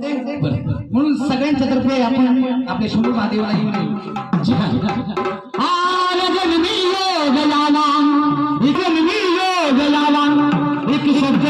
म्हणून सगळ्यांच्या तर्फे आपण आपले शंभू महादेवाला येऊ नये. एक शब्द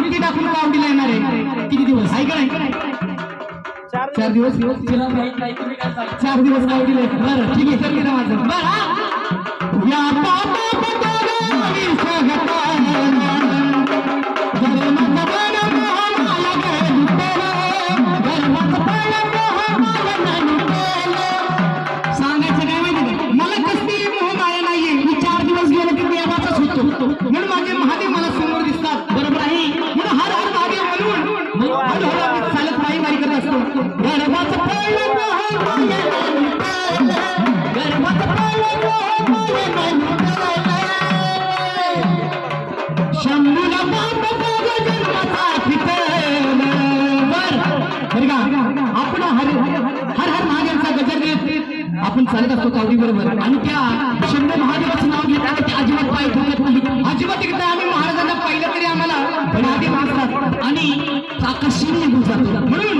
सुट्टी टाकून कावटीला येणार आहे. किती दिवस? ऐका का नाही? चार दिवस. चार दिवस. कावटीला बरं ठीक आहे. तर माझं. बरं. या आपण चालत असतो कावडी बरोबर आणि त्या शंभर महादेवाचं नाव घेतलं ते अजिबात पाय ठोकत नाही अजिबात एकदा आम्ही महाराजांना पाहिलं तरी आम्हाला आणि आकर्षणीय गुण जातो म्हणून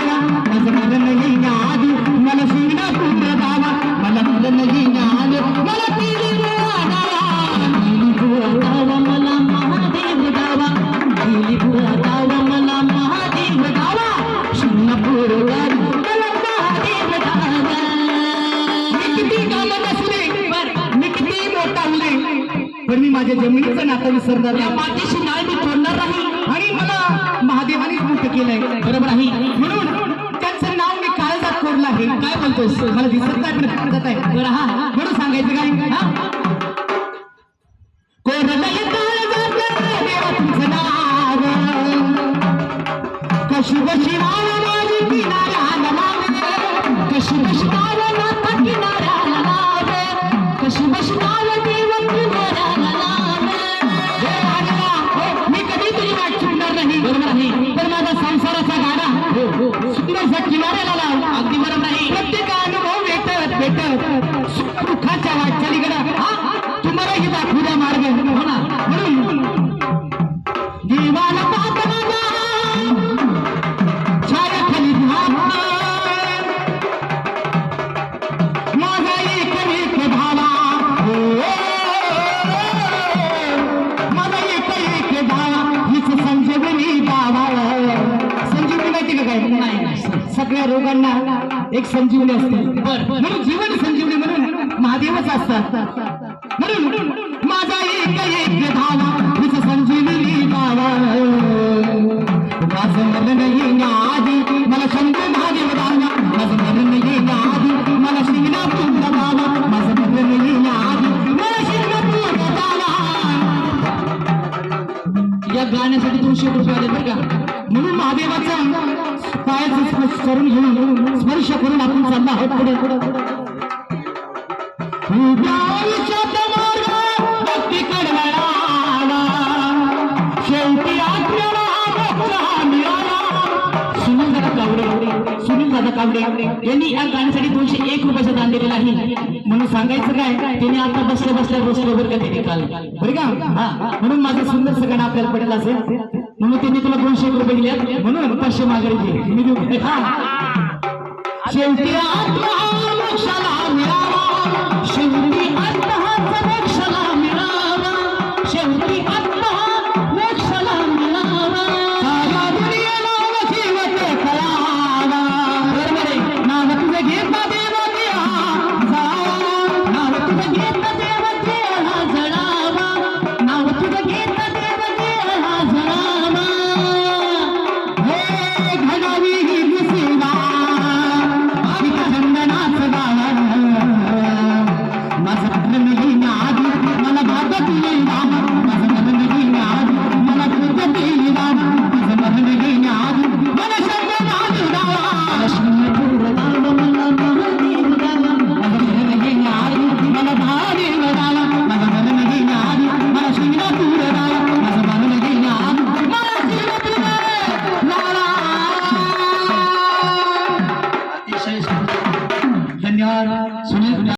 पण मी माझ्या जमिनीचं नातं विसरणार मातीशी नाळ मी नाही. आणि मला महादेवाने मुक्त केलंय. बरोबर आहे? म्हणून त्यांचं नाव मी काळजात कोरलं आहे. काय बोलतोय मला दिसत नाही पण आहे. बरं हा म्हणून सांगायचं काय? হবে না सगळ्या रोगांना एक संजीवनी असते. जीवन संजीवनी म्हणून महादेवच असतात. महादेवाचा पायाचा स्पर्श करून घेऊन स्पर्श करून आपण चालला आहोत पुढे. शेवटी दादा कावडे सुनील यांनी या गाण्यासाठी दोनशे एक रुपयाचा दान दिलेला आहे. म्हणून सांगायचं काय त्याने आता बसल्या बसल्या बसल्या बरं का त्याने काल? बरं का? म्हणून माझं सुंदरसं गाणं आपल्याला पडेल असेल. म्हणून त्यांनी तुला दोनशे रुपये दिले म्हणून पाचशे मागणी दिली मी देऊ. शेवटी